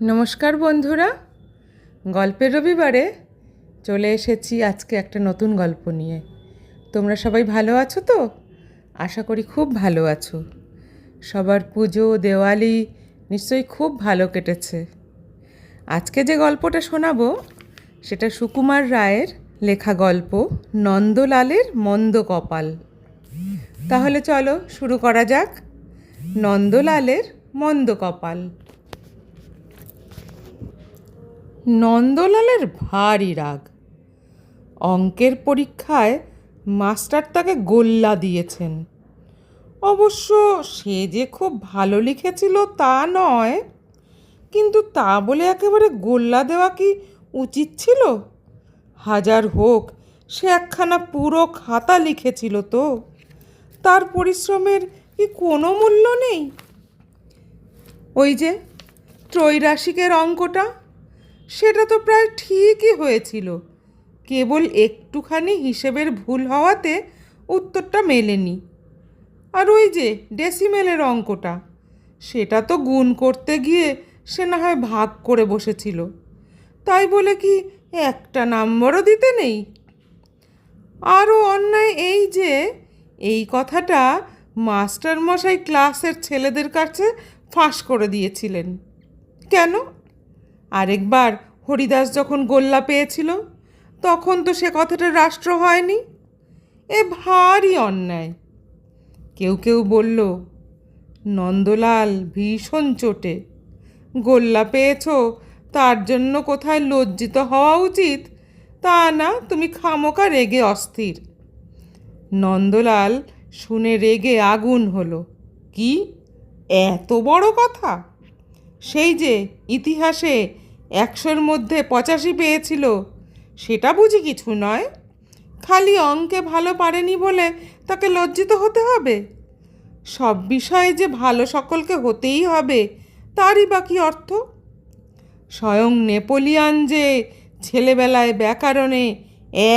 নমস্কার বন্ধুরা। গল্পের রবিবারে চলে এসেছি আজকে একটা নতুন গল্প নিয়ে। তোমরা সবাই ভালো আছো তো? আশা করি খুব ভালো আছো। সবার পুজো, দেওয়ালি নিশ্চয়ই খুব ভালো কেটেছে। আজকে যে গল্পটা শোনাবো, সেটা সুকুমার রায়ের লেখা গল্প নন্দলালের মন্দ কপাল। তাহলে চলো শুরু করা যাক। নন্দলালের মন্দ কপাল। নন্দলালের ভারী রাগ। অঙ্কের পরীক্ষায় মাস্টার তাকে গোল্লা দিয়েছেন। অবশ্য সে যে খুব ভালো লিখেছিল তা নয়, কিন্তু তা বলে একেবারে গোল্লা দেওয়া কি উচিত ছিল? হাজার হোক, সে একখানা পুরো খাতা লিখেছিল তো। তার পরিশ্রমের কি কোনো মূল্য নেই? ওই যে ত্রৈরাসিকের অঙ্কটা। সেটা তো প্রায় ঠিকই হয়েছিল। কেবল একটুখানি হিসেবের ভুল হওয়াতে উত্তরটা মেলেনি। আর ওই যে ডেসিমেলের অঙ্কটা, সেটা তো গুণ করতে গিয়ে সে না হয় ভাগ করে বসেছিল। তাই বলে কি একটা নম্বরও দিতে নেই? আরও অন্যায় এই যে, এই কথাটা মাস্টারমশাই ক্লাসের ছেলেদের কাছে ফাঁস করে দিয়েছিলেন। কেন? আরেকবার হরিদাস যখন গোল্লা পেয়েছিল, তখন তো সে কথাটা রাষ্ট্র হয়নি। এ ভারী অন্যায়। কেউ কেউ বলল, নন্দলাল, ভীষণ চোটে। গোল্লা পেয়েছ, তার জন্য কোথায় লজ্জিত হওয়া উচিত? তা না, তুমি খামোকা রেগে অস্থির। নন্দলাল শুনে রেগে আগুন হলো। কি? এত বড় কথা? সেই যে, ইতিহাসে একশোর মধ্যে পঁচাশি পেয়েছিল। সেটা বুঝি কিছু নয়? খালি অঙ্কে ভালো পারেনি বলে তাকে লজ্জিত হতে হবে? সব বিষয়ে যে ভালো সকলকে হতেই হবে, তারই বাকি অর্থ? স্বয়ং নেপোলিয়ান যে ছেলেবেলায় ব্যাকরণে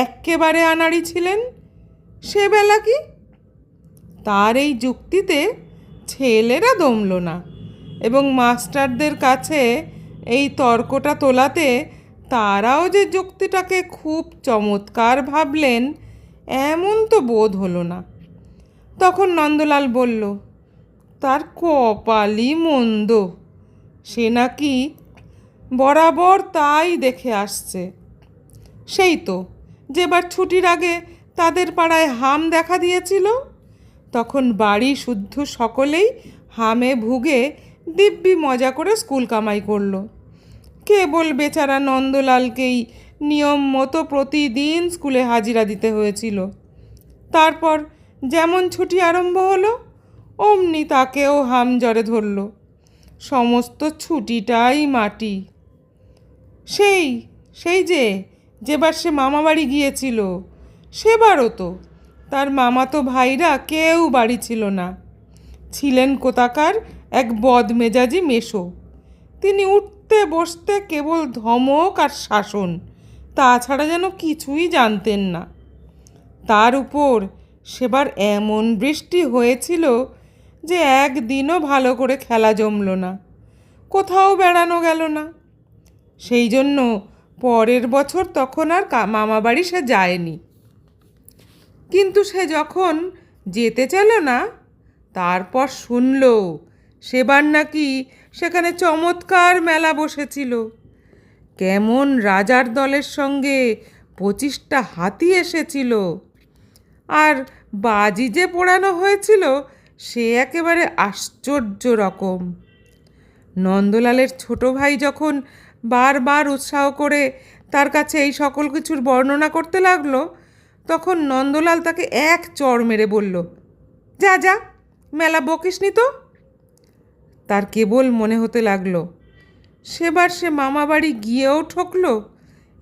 একেবারে আনাড়ি ছিলেন, সে বেলা কি? তার এই যুক্তিতে ছেলেরা দমল না এবং মাস্টারদের কাছে এই তর্কটা তোলাতে তারাও যে যুক্তিটাকে খুব চমৎকার ভাবলেন, এমন তো বোধ হলো না। তখন নন্দলাল বলল, তার কপালই মন্দ। সে নাকি বরাবর তাই দেখে আসছে। সেই তো, যেবার ছুটির আগে তাদের পাড়ায় হাম দেখা দিয়েছিল, তখন বাড়ি শুদ্ধ সকলেই হামে ভুগে দিব্যি মজা করে স্কুল কামাই করল। কেবল বেচারা নন্দলালকেই? নিয়ম মতো প্রতিদিন স্কুলে হাজিরা দিতে হয়েছিল। তারপর যেমন ছুটি আরম্ভ হলো, অমনি তাকেও হাম জ্বরে ধরল। সমস্ত ছুটিটাই মাটি। সেই সেই যে, যেবার সে মামাবাড়ি গিয়েছিল, সেবারও তো। তার মামাতো ভাইরা কেউ বাড়ি ছিল না। ছিলেন কোথাকার এক বদমেজাজি মেশো তিনি উঠতে বসতে কেবল ধমক আর শাসন, তাছাড়া যেন কিছুই জানতেন না। তার উপর সেবার এমন বৃষ্টি হয়েছিল যে একদিনও ভালো করে খেলা জমল না, কোথাও বেড়ানো গেল না। সেই জন্য পরের বছর তখন আর কা- মামাবাড়ি সে যায়নি। কিন্তু সে যখন যেতে চাইল না, তারপর শুনল সেবার নাকি সেখানে চমৎকার মেলা বসেছিল। কেমন রাজার দলের সঙ্গে পঁচিশটা হাতি এসেছিল। আর বাজি যে পোড়ানো হয়েছিল, সে একেবারে আশ্চর্য রকম। নন্দলালের ছোট ভাই যখন বারবার উৎসাহ করে তার কাছে এই সকল কিছুর বর্ণনা করতে লাগল, তখন নন্দলাল তাকে এক চড় মেরে বলল, যা যা, মেলা বকিসনি তো? তার কেবল মনে হতে লাগল, সেবার সে মামাবাড়ি গিয়েও ঠকলো,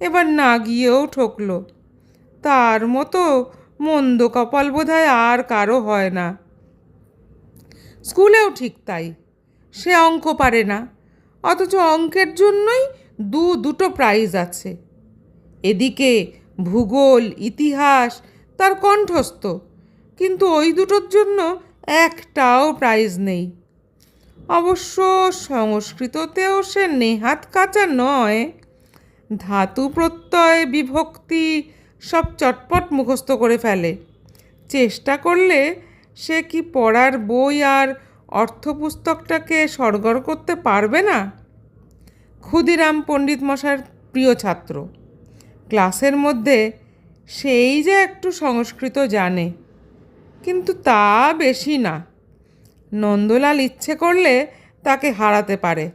এবার না গিয়েও ঠকলো। তার মতো মন্দ কপাল বোধহয় আর কারও হয় না। স্কুলেও ঠিক তাই, সে অঙ্ক পারে না, অথচ অঙ্কের জন্যই দু দুটো প্রাইজ আছে। এদিকে ভূগোল, ইতিহাস, তার কণ্ঠস্থ, কিন্তু ওই দুটোর জন্য একটাও প্রাইজ নেই। অবশ্য সংস্কৃততেও সে নেহাত কাঁচা নয়। ধাতু প্রত্যয় বিভক্তি সব চটপট মুখস্থ করে ফেলে। চেষ্টা করলে সে কি পড়ার বই আর অর্থপুস্তকটাকে সরগর করতে পারবে না? ক্ষুদিরাম পণ্ডিত মশার প্রিয় ছাত্র। ক্লাসের মধ্যে সেই যে একটু সংস্কৃত জানে, কিন্তু তা বেশি না। নন্দলাল ইচ্ছে করলে তাকে হারাতে পারে।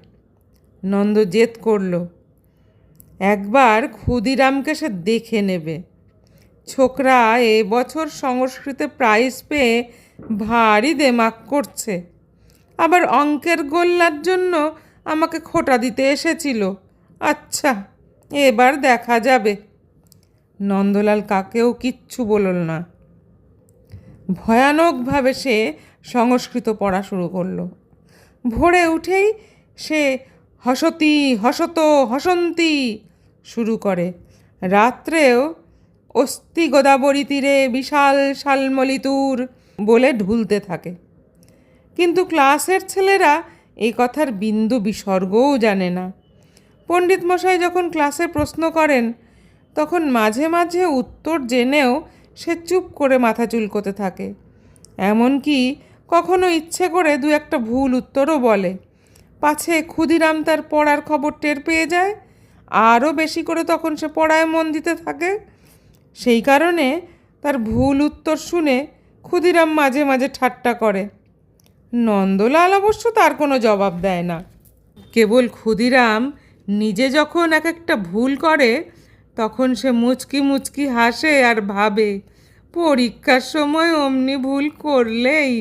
নন্দ জেদ করল, একবার ক্ষুদিরামকে সে দেখে নেবে। ছোকরা এবছর সংস্কৃতে প্রাইজ পেয়ে ভারী দেমাক করছে। আবার অঙ্কের গোল্লার জন্য আমাকে খোটা দিতে এসেছিল। আচ্ছা এবার দেখা যাবে। নন্দলাল কাকেও কিচ্ছু বলল না। ভয়ানকভাবে সে সংস্কৃত পড়া শুরু করল। ভোরে উঠেই সে হসতি, হসত, হসন্তি শুরু করে। রাত্রেও অস্থি গোদাবরী তীরে বিশাল শালমলিতুর বলে ঢুলতে থাকে। কিন্তু ক্লাসের ছেলেরা এই কথার বিন্দু বিসর্গও জানে না। পণ্ডিত মশাই যখন ক্লাসে প্রশ্ন করেন, তখন মাঝে মাঝে উত্তর জেনেও সে চুপ করে মাথা চুলকোতে থাকে। এমনকি কখনো ইচ্ছে করে দু একটা ভুল উত্তরও বলে। পাছে ক্ষুদিরাম তার পড়ার খবর টের পেয়ে যায়, আরও বেশি করে তখন সে পড়ায় মন দিতে থাকে। সেই কারণে তার ভুল উত্তর শুনে ক্ষুদিরাম মাঝে মাঝে ঠাট্টা করে। নন্দলাল অবশ্য তার কোনো জবাব দেয় না। কেবল ক্ষুদিরাম নিজে যখন এক একটা ভুল করে, তখন সে মুচকি মুচকি হাসে আর ভাবে, পরীক্ষার সময় অমনি ভুল করলেই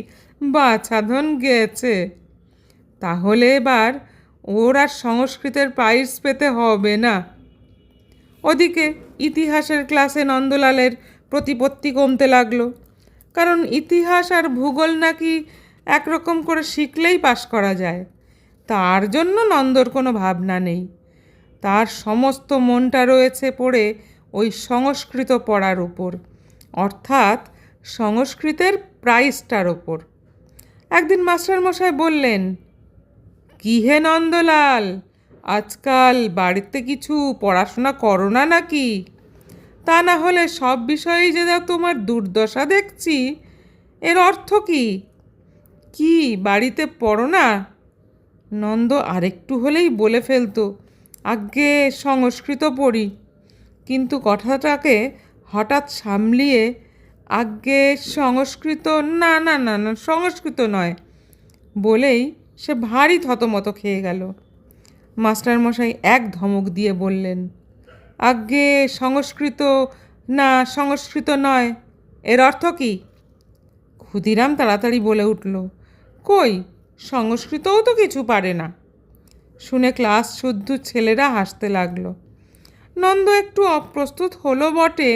বাছাধন গেছে তাহলে এবার ওর আর সংস্কৃতের প্রাইজ পেতে হবে না। ওদিকে ইতিহাসের ক্লাসে নন্দলালের প্রতিপত্তি কমতে লাগল। কারণ ইতিহাস আর ভূগোল নাকি একরকম করে শিখলেই পাশ করা যায়। তার জন্য নন্দর কোনো ভাবনা নেই। তার সমস্ত মনটা রয়েছে পড়ে ওই সংস্কৃত পড়ার উপর। অর্থাৎ সংস্কৃতের প্রাইসটার ওপর একদিন মাস্টারমশাই বললেন, কি হে নন্দলাল, আজকাল বাড়িতে কিছু পড়াশোনা করো না নাকি? তা না হলে সব বিষয়েই যে তোমার দুর্দশা দেখছি, এর অর্থ কি? কি বাড়িতে পড়ো না? নন্দ আরেকটু হলেই বলে ফেলতো, আজ্ঞে সংস্কৃত পড়ি। কিন্তু কথাটাকে হঠাৎ সামলিয়ে আজ্ঞে সংস্কৃত, না না না না, সংস্কৃত নয়। বলেই সে ভারী থতমত খেয়ে গেল। মাস্টারমশাই এক ধমক দিয়ে বললেন আজ্ঞে সংস্কৃত, না, সংস্কৃত নয়। এর অর্থ কি? ক্ষুদিরাম তাড়াতাড়ি বলে উঠল, কই, সংস্কৃতও তো কিছু পারে না। শুনে ক্লাস শুদ্ধ ছেলেরা হাসতে লাগল, নন্দ একটু অপ্রস্তুত হলো বটে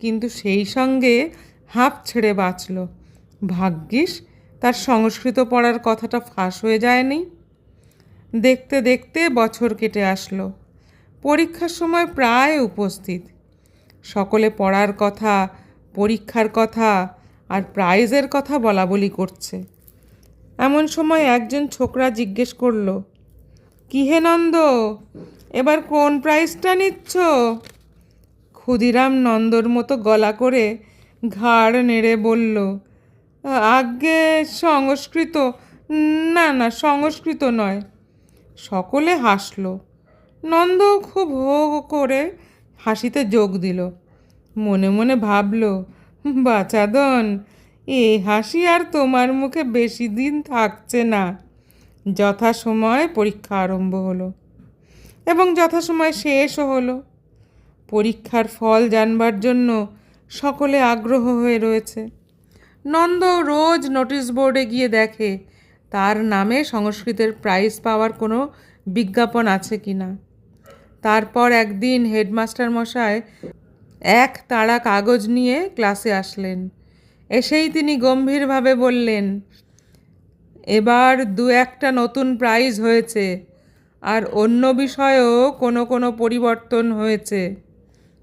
কিন্তু সেই সঙ্গে হাঁপ ছেড়ে বাঁচল। ভাগ্যিস, তার সংস্কৃত পড়ার কথাটা ফাঁস হয়ে যায়নি। দেখতে দেখতে বছর কেটে আসলো। পরীক্ষার সময় প্রায় উপস্থিত। সকলে পড়ার কথা, পরীক্ষার কথা আর প্রাইজের কথা বলা বলি করছে। এমন সময় একজন ছোকরা জিজ্ঞেস করল কি হে নন্দ, এবার কোন প্রাইজটা নিচ্ছ? ক্ষুদিরাম নন্দর মতো গলা করে ঘাড় নেড়ে বলল, আজ্ঞে, সংস্কৃত। না না, সংস্কৃত নয়। সকলে হাসল। নন্দ খুব হো হো করে হাসিতে যোগ দিল। মনে মনে ভাবল, বাচাদন, এ হাসি আর তোমার মুখে বেশি দিন থাকছে না। যথাসময় পরীক্ষা আরম্ভ হলো এবং যথাসময় শেষও হলো। পরীক্ষার ফল জানবার জন্য সকলে আগ্রহ হয়ে রয়েছে। নন্দ রোজ নোটিশ বোর্ডে গিয়ে দেখে, তার নামে সংস্কৃতের প্রাইজ পাওয়ার কোনো বিজ্ঞাপন আছে কি না। তারপর একদিন হেডমাস্টার মশাই এক তাড়া কাগজ নিয়ে ক্লাসে আসলেন। এসেই তিনি গম্ভীরভাবে বললেন, এবার দু একটা নতুন প্রাইজ হয়েছে, আর অন্য বিষয়েও কোনো কোনো পরিবর্তন হয়েছে।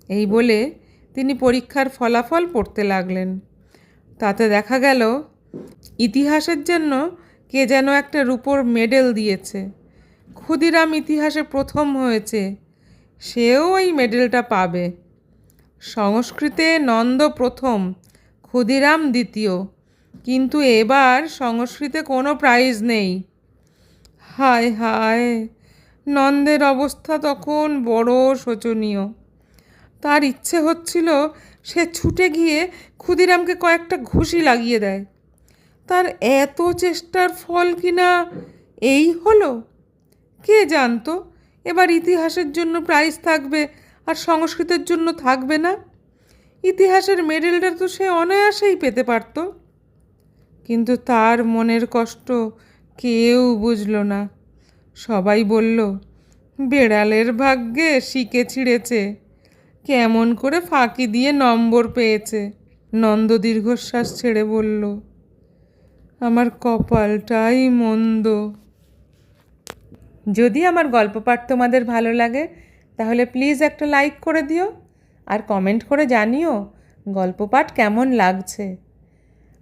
এই বলে তিনি পরীক্ষার ফলাফল পড়তে লাগলেন। তাতে দেখা গেল, ইতিহাসের জন্য কে যেন একটা রূপোর মেডেল দিয়েছে। ক্ষুদিরাম ইতিহাসে প্রথম হয়েছে, সেও ওই মেডেলটা পাবে। সংস্কৃতে নন্দ প্রথম, ক্ষুদিরাম দ্বিতীয়, কিন্তু এবার সংস্কৃতে কোনো প্রাইজ নেই। হায় হায়, নন্দের অবস্থা তখন বড় শোচনীয়। তার ইচ্ছে হচ্ছিল সে ছুটে গিয়ে ক্ষুদিরামকে কয়েকটা ঘুষি লাগিয়ে দেয়। তার এত চেষ্টার ফল কিনা এই হলো? কে জানতো? এবার ইতিহাসের জন্য প্রাইজ থাকবে আর সংস্কৃতের জন্য থাকবে না। ইতিহাসের মেডেলটা তো সে অনায়াসেই পেতে পারতো। কিন্তু তার মনের কষ্ট কেউ বুঝল না। সবাই বলল, বেড়ালের ভাগ্যে শিকে ছিঁড়েছে। কেমন করে ফাঁকি দিয়ে নম্বর পেয়েছে? নন্দ দীর্ঘশ্বাস ছেড়ে বলল, আমার কপালটাই মন্দ। যদি আমার গল্প পাঠ তোমাদের ভালো লাগে, তাহলে প্লিজ একটা লাইক করে দিও আর কমেন্ট করে জানিও গল্প পাঠ কেমন লাগছে।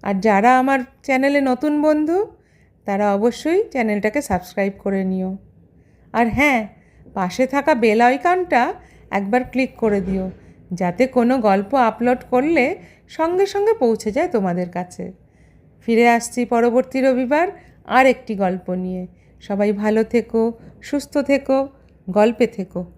আর যারা আমার চ্যানেলে নতুন বন্ধু, তারা অবশ্যই চ্যানেলটাকে সাবস্ক্রাইব করে নিও। আর হ্যাঁ পাশে থাকা বেল আইকনটা একবার ক্লিক করে দিও, যাতে কোনো গল্প আপলোড করলে সঙ্গে সঙ্গে পৌঁছে যায় তোমাদের কাছে। ফিরে আসছি পরবর্তী রবিবার আর একটি গল্প নিয়ে। সবাই ভালো থেকো, সুস্থ থেকো, গল্পে থেকো।